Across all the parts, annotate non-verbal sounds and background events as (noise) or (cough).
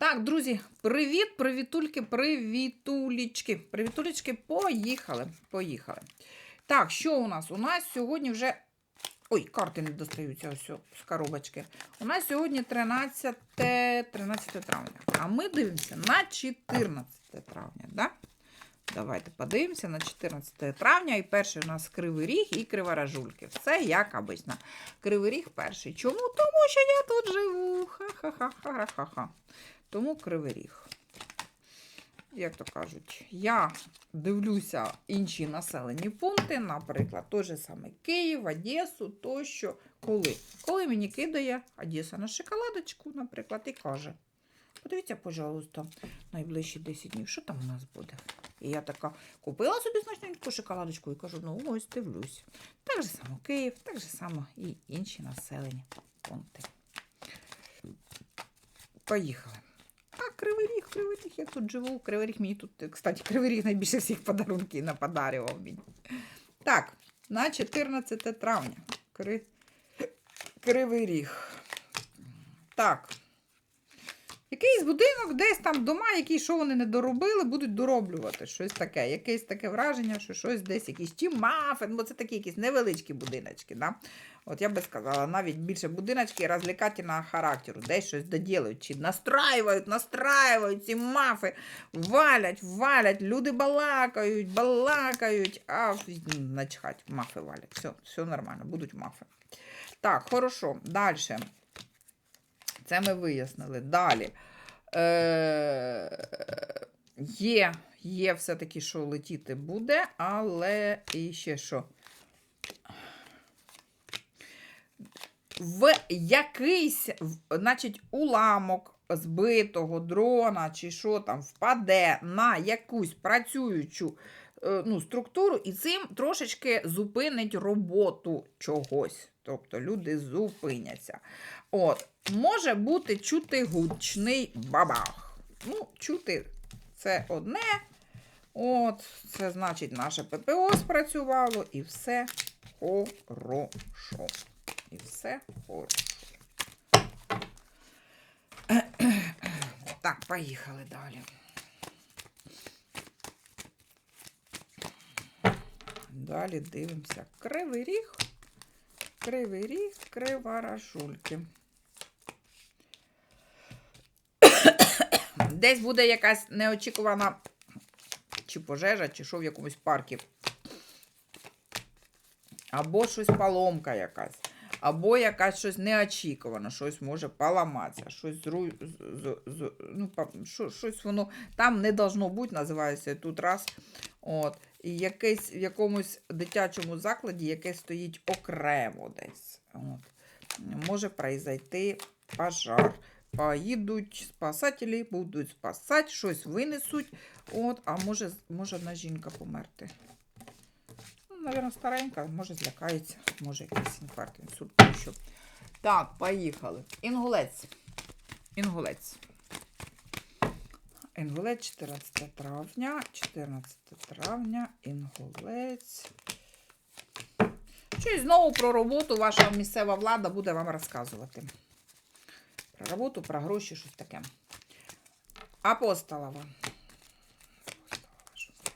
Так, друзі, привіт, привітульки, привітулічки. Привітулічки, поїхали. Поїхали. Так, що у нас? У нас сьогодні вже. Ой, карти не достаються ось з коробочки. У нас сьогодні 13, 13 травня. А ми дивимося на 14 травня. Да? Давайте подивимося на 14 травня. І перший у нас кривий ріг і криворожульки. Все як обично. Кривий ріг перший. Чому? Тому що я тут живу. Ха-ха-ха-ха-ха-ха. Тому кривий ріг. Як то кажуть, я дивлюся інші населені пункти, наприклад, той же саме Київ, Одесу, тощо. Коли? Коли мені кидає Одеса на шоколадочку, наприклад, і каже: подивіться, пожалуйста, найближчі 10 днів, що там у нас буде? І я така купила собі значненьку шоколадочку і кажу, ну ось дивлюсь. Так же само Київ, так же само і інші населені пункти. Поїхали. А, Кривий Ріг, Кривий Ріг, я тут живу. Кривий Ріг мені тут, кстати, Кривий Ріг найбільше всіх подарунків наподарював мені. Так, на 14 травня. Кри... Кривий Ріг. Так. Якийсь будинок, десь там дома, які що вони не доробили, будуть дороблювати щось таке. Якесь таке враження, що щось десь якісь чи мафин, бо це такі якісь невеличкі будиночки. Да? От я би сказала, навіть більше будиночки розвлекательного характеру, десь щось доділають, чи настраюють, настраюють ці мафи, валять, валять, люди балакають, балакають, а начхать, мафи валять. Все, все нормально, будуть мафи. Так, хорошо, далі. Це ми вияснили. Далі. Е, Є, є все-таки, що летіти буде, але і ще що. В якийсь, значить, уламок збитого дрона чи що там впаде на якусь працюючу е, ну, структуру, і цим трошечки зупинить роботу чогось. Тобто люди зупиняться. От, може бути чути гучний бабах. Ну, чути це одне. От, це значить, наше ППО спрацювало, і все хорошо. І все хорошо. Так, поїхали далі. Далі дивимося. Кривий ріг. Кривий ріг, криворожульки. Десь буде якась неочікувана чи пожежа, чи що в якомусь парку. Або щось поломка якась. Або якась щось неочікуване, щось може поламатися, щось зру... ну, щось воно там не должно бути, називається тут раз. От. І якийсь в якомусь дитячому закладі, яке стоїть окремо десь. От. Може произойти пожар. Поїдуть спасателі, будуть спасати, щось винесуть. От, а може, може одна жінка померти. Ну, Навірно, старенька, може злякається, може якийсь інфаркт, інсульт. Що. Так, поїхали. Інгулець. Інгулець. Інгулець 14 травня. 14 травня. Інгулець. Щось знову про роботу ваша місцева влада буде вам розказувати. Про роботу, про гроші, щось таке. Апостолова, що це?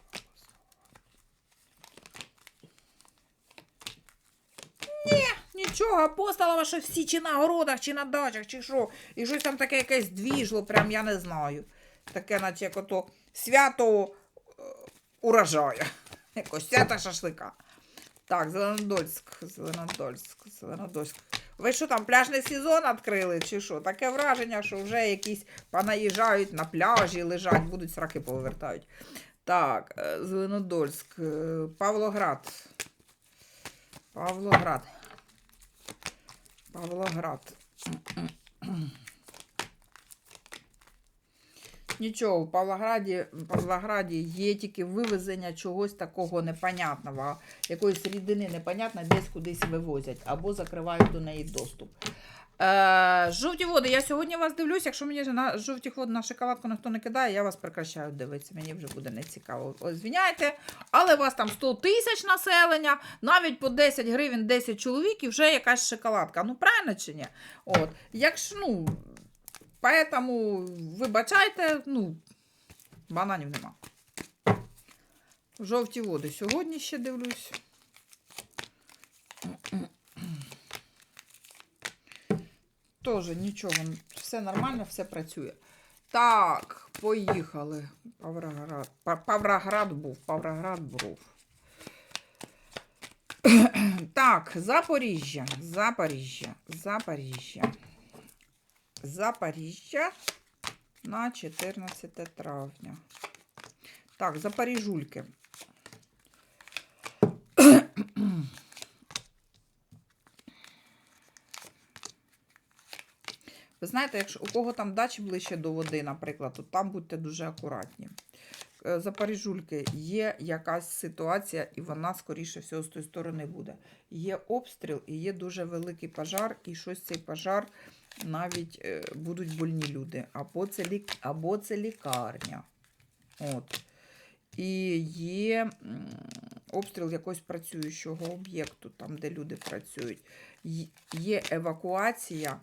Нічого, апостолова, що всі чи на городах, чи на дачах, чи що. І щось там таке якесь двіжло, прям я не знаю. Таке, наче як ото свято е, урожаю. (laughs) Якось свято шашлика. Так, Зеленодольськ, Зеленодольськ, Зеленодольськ. Ви що там, пляжний сезон відкрили, чи що? Таке враження, що вже якісь понаїжджають на пляжі, лежать, будуть сраки повертають. Так, е, Зеленодольськ, е, Павлоград. Павлоград. Павлоград. Нічого, в Павлограді, в Павлограді є тільки вивезення чогось такого непонятного, якоїсь рідини непонятно, десь кудись вивозять або закривають до неї доступ. Е, жовті води, я сьогодні вас дивлюсь. Якщо мені на жовті води на шоколадку ніхто не кидає, я вас прекращаю дивитися. Мені вже буде нецікаво. Звіняйте, але у вас там 100 тисяч населення, навіть по 10 гривень 10 чоловік і вже якась шоколадка. Ну, правильно чи ні? От. Якщо, ну, Поэтому вибачайте, ну, бананів нема. Жовті води сьогодні ще дивлюсь. Тоже нічого, все нормально, все працює. Так, поїхали. Павроград. Павроград був, Павроград був. (clears throat) Так, Запоріжжя, Запоріжжя, Запоріжжя. Запоріжжя на 14 травня. Так, Запоріжульки. Ви знаєте, якщо у кого там дачі ближче до води, наприклад, то там будьте дуже акуратні. Е, Запоріжульки, є якась ситуація, і вона, скоріше всього, з тої сторони буде. Є обстріл і є дуже великий пожар, і щось цей пожар навіть е, будуть больні люди. Або це, лік... Або це лікарня. От. І є обстріл якогось працюючого об'єкту, там, де люди працюють. Є евакуація.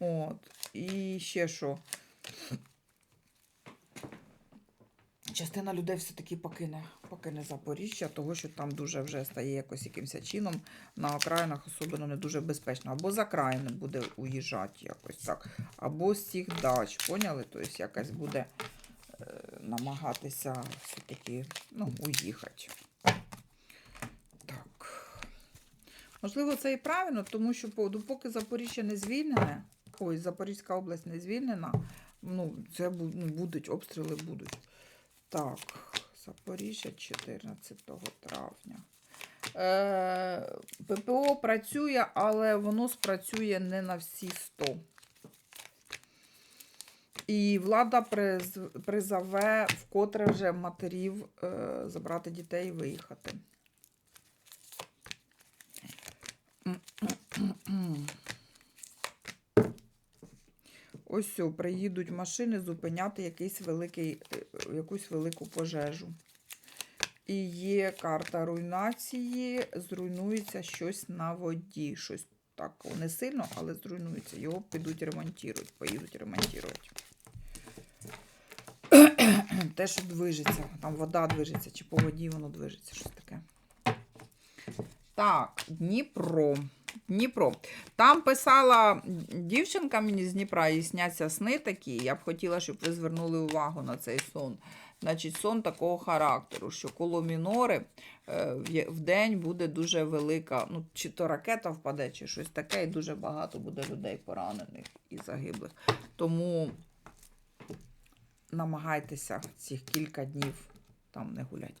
От. І ще що. Частина людей все-таки покине, покине Запоріжжя, того що там дуже вже стає якось якимось чином на окраїнах особливо не дуже безпечно. Або з окраїни буде уїжджати якось так, або з цих дач, поняли? Тобто якась буде е, намагатися все-таки ну, уїхати. Так. Можливо, це і правильно, тому що по- допоки Запоріжжя не звільнене, ой, Запорізька область не звільнена, ну, це ну, будуть, обстріли будуть. Так, Запоріжжя 14 травня. Е, ППО працює, але воно спрацює не на всі 100. І влада приз- призове вкотре вже матерів е, забрати дітей і виїхати. Ось все, приїдуть машини зупиняти якийсь великий, е, якусь велику пожежу. І є карта руйнації, зруйнується щось на воді. Щось так не сильно, але зруйнується. Його підуть ремонтувати, поїдуть ремонтувати. (clears throat) Те, що движеться, там вода движеться, чи по воді воно движеться, щось таке. Так, Дніпро. Дніпро. Там писала дівчинка мені з Дніпра, їй сняться сни такі. Я б хотіла, щоб ви звернули увагу на цей сон. Значить, сон такого характеру, що коло мінори е, в день буде дуже велика, ну, чи то ракета впаде, чи щось таке, і дуже багато буде людей поранених і загиблих. Тому намагайтеся цих кілька днів там не гуляти.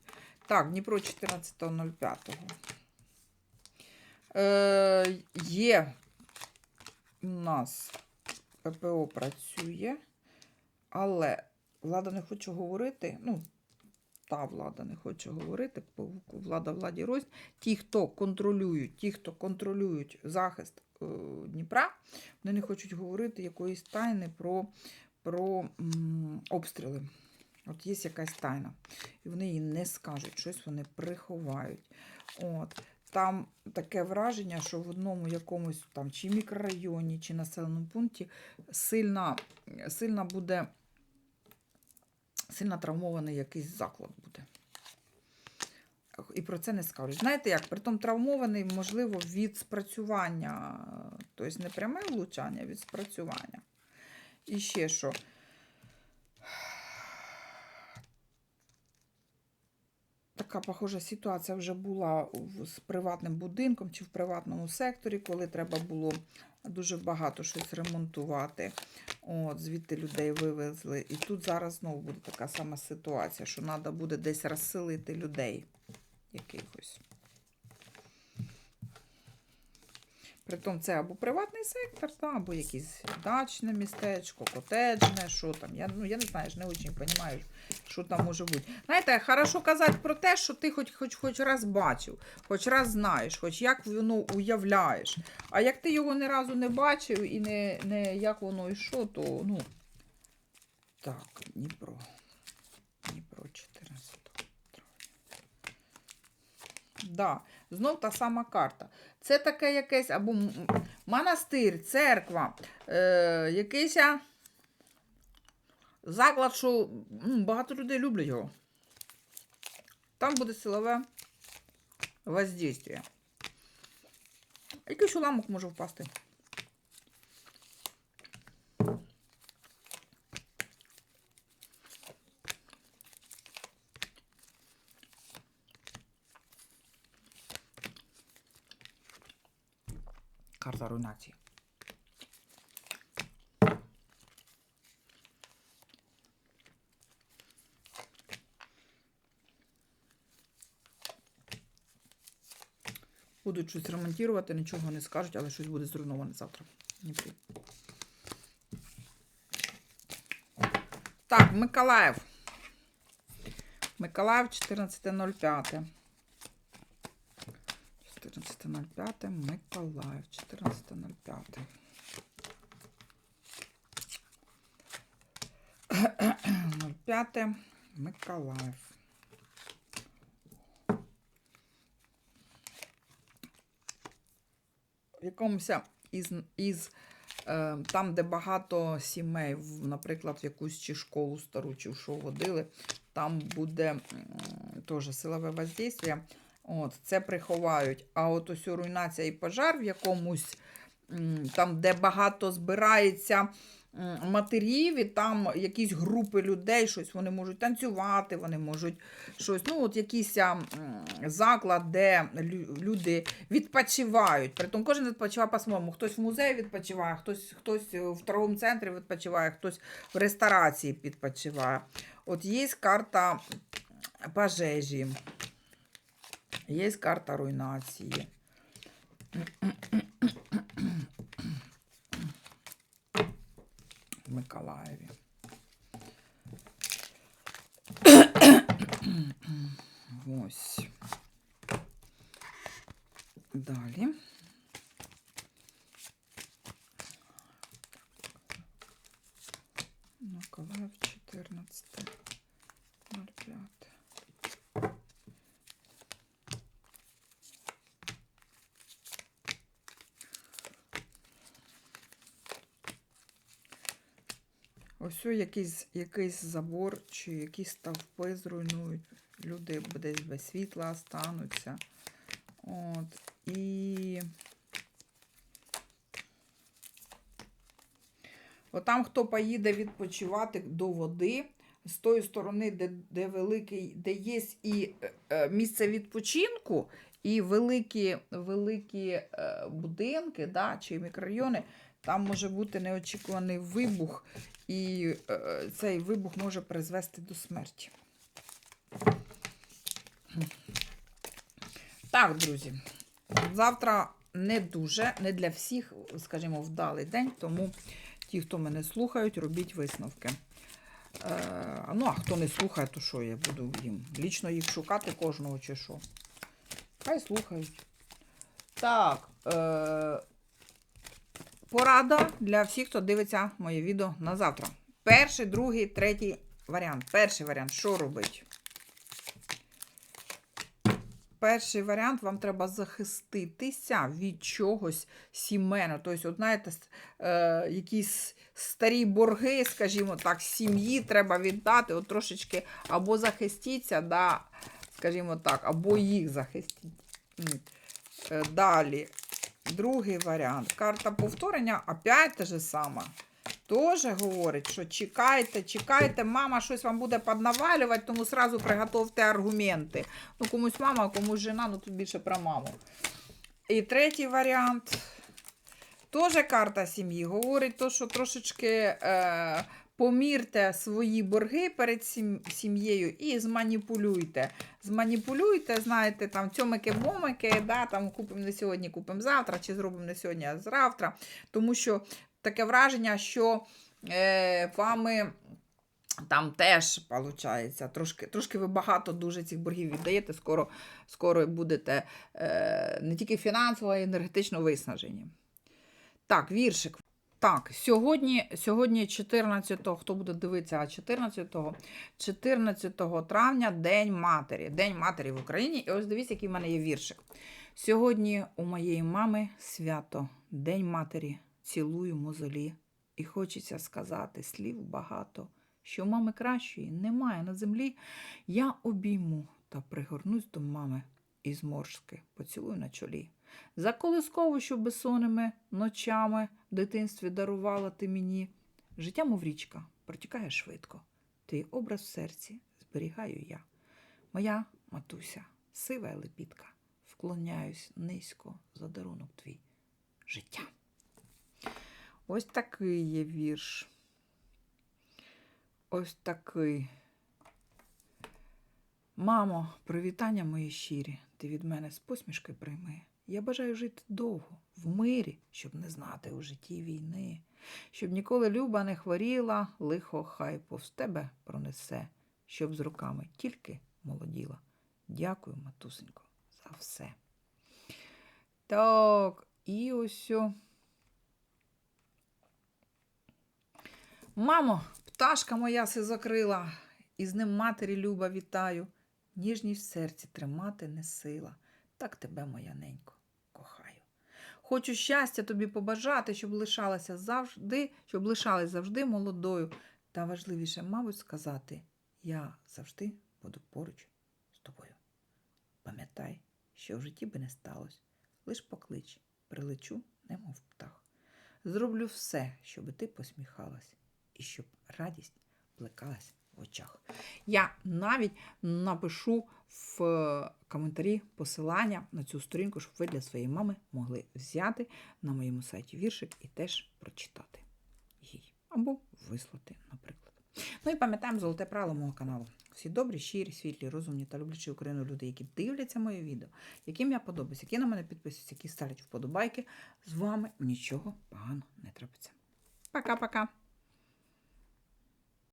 Так, Дніпро 14.05. Е, є у нас ППО працює, але влада не хоче говорити. Ну, та влада не хоче говорити, влада владі рознь. Ті, хто контролюють, ті, хто контролюють захист е, Дніпра, вони не хочуть говорити якоїсь тайни про, про м, обстріли. От є якась тайна. І вони її не скажуть, щось вони приховають. От. Там таке враження, що в одному якомусь там чи мікрорайоні, чи населеному пункті сильно, сильно буде сильно травмований якийсь заклад буде. І про це не скажуть. Знаєте як? Притом травмований, можливо, від спрацювання, тобто не пряме влучання, а від спрацювання. І ще що. Така похожа ситуація вже була з приватним будинком чи в приватному секторі, коли треба було дуже багато щось ремонтувати. От, звідти людей вивезли. І тут зараз знову буде така сама ситуація, що треба буде десь розселити людей якихось. Притом це або приватний сектор, та, або якесь дачне містечко, котеджне, що там. Я, ну, я не знаю, ж не дуже розумію, що там може бути. Знаєте, хорошо казати про те, що ти хоч, хоч, хоч раз бачив, хоч раз знаєш, хоч як воно уявляєш. А як ти його ні разу не бачив і не, не як воно і то ну. Так, Дніпро. Дніпро 14 травня. Да, знов та сама карта. Це таке якесь або монастир, церква, е, якийсь. заклад, що ну, багато людей люблять його. Там буде силове воздействие. Якийсь уламок може впасти. Карта руйнації. Будуть щось ремонтувати, нічого не скажуть, але щось буде зруйноване завтра. Так, Миколаїв. Миколаїв 14.05. 14.05. Миколаїв 14.05. П'яте Миколаїв. В якомусь із, із е, там, де багато сімей, наприклад, в якусь чи школу стару, чи в що водили, там буде теж силове воздействие. От, це приховають. А от ось руйнація і пожар в якомусь, там, де багато збирається матерів, і там якісь групи людей, щось вони можуть танцювати, вони можуть щось. Ну, от якийсь заклад, де люди відпочивають. Притом кожен відпочиває по-своєму. Хтось в музеї відпочиває, хтось, хтось в торговому центрі відпочиває, хтось в ресторації відпочиває. От є карта пожежі, є карта руйнації. В Миколаєві. Ось. Далі. Миколаїв 14. О якийсь, якийсь забор чи якісь стовпи зруйнують. Люди десь без світла остануться. От. І Отам, хто поїде відпочивати до води, з тої сторони, де, де великий, де є і е, е, місце відпочинку, і великі, великі е, будинки да, чи мікрорайони, там може бути неочікуваний вибух, і е, цей вибух може призвести до смерті. Так, друзі, завтра не дуже, не для всіх, скажімо, вдалий день, тому ті, хто мене слухають, робіть висновки. Е, ну, а хто не слухає, то що я буду їм? Лічно їх шукати кожного чи що. Хай слухають. Так. Е, порада для всіх, хто дивиться моє відео на завтра. Перший, другий, третій варіант. Перший варіант, що робить? Перший варіант, вам треба захиститися від чогось сімейного. Тобто, от, знаєте, е, якісь старі борги, скажімо так, сім'ї треба віддати, от трошечки або захистіться, да, скажімо так, або їх захистіть. Е, Далі, другий варіант. Карта повторення, опять те же саме. Тоже говорить, що чекайте, чекайте, мама щось вам буде поднавалювати, тому сразу приготовте аргументи. Ну, комусь мама, комусь жена, ну тут більше про маму. І третій варіант. Теж карта сім'ї. Говорить, то, що трошечки е, помірте свої борги перед сім'єю і зманіпулюйте. Зманіпулюйте, знаєте, там цьомики-бомики, да, там купимо не сьогодні, купимо завтра, чи зробимо не сьогодні, а завтра. Тому що таке враження, що е, вами. Там теж виходить, трошки, трошки ви багато дуже цих боргів віддаєте, скоро, скоро будете е, не тільки фінансово, а й енергетично виснажені. Так, віршик. Так, сьогодні, сьогодні 14-го, хто буде дивитися, а 14-го, 14 травня День матері. День матері в Україні. І ось дивіться, який в мене є віршик. Сьогодні у моєї мами свято, День матері. Цілую мозолі. І хочеться сказати слів багато. що мами кращої немає на землі, я обійму та пригорнусь до мами і зморшки поцілую на чолі. За колискову, що безсонними ночами дитинстві дарувала ти мені. Життя, мов річка, протікає швидко. Твій образ в серці зберігаю я. Моя матуся, сива лепітка, вклоняюсь низько за дарунок твій життя. Ось такий є вірш. Ось такий. Мамо, привітання мої щирі, ти від мене з посмішки прийми. Я бажаю жити довго, в мирі, щоб не знати у житті війни, щоб ніколи люба не хворіла, лихо хай повз тебе пронесе, щоб з руками тільки молоділа. Дякую, матусенько, за все. Так, і ось. Мамо, пташка моя се закрила, і з ним матері люба вітаю. Ніжність в серці тримати не сила, так тебе, моя ненько. Хочу щастя тобі побажати, щоб лишалася завжди, щоб лишалась завжди молодою. Та важливіше, мабуть, сказати, я завжди буду поруч з тобою. Пам'ятай, що в житті би не сталося, лиш поклич, прилечу, немов птах. Зроблю все, щоб ти посміхалась і щоб радість плекалась очах. Я навіть напишу в е, коментарі посилання на цю сторінку, щоб ви для своєї мами могли взяти на моєму сайті віршик і теж прочитати їй. Або вислати, наприклад. Ну і пам'ятаємо золоте правило мого каналу. Всі добрі, щирі, світлі, розумні та люблячі Україну люди, які дивляться моє відео, яким я подобаюся, які на мене підписуються, які ставлять вподобайки, з вами нічого поганого не трапиться. Пока-пока!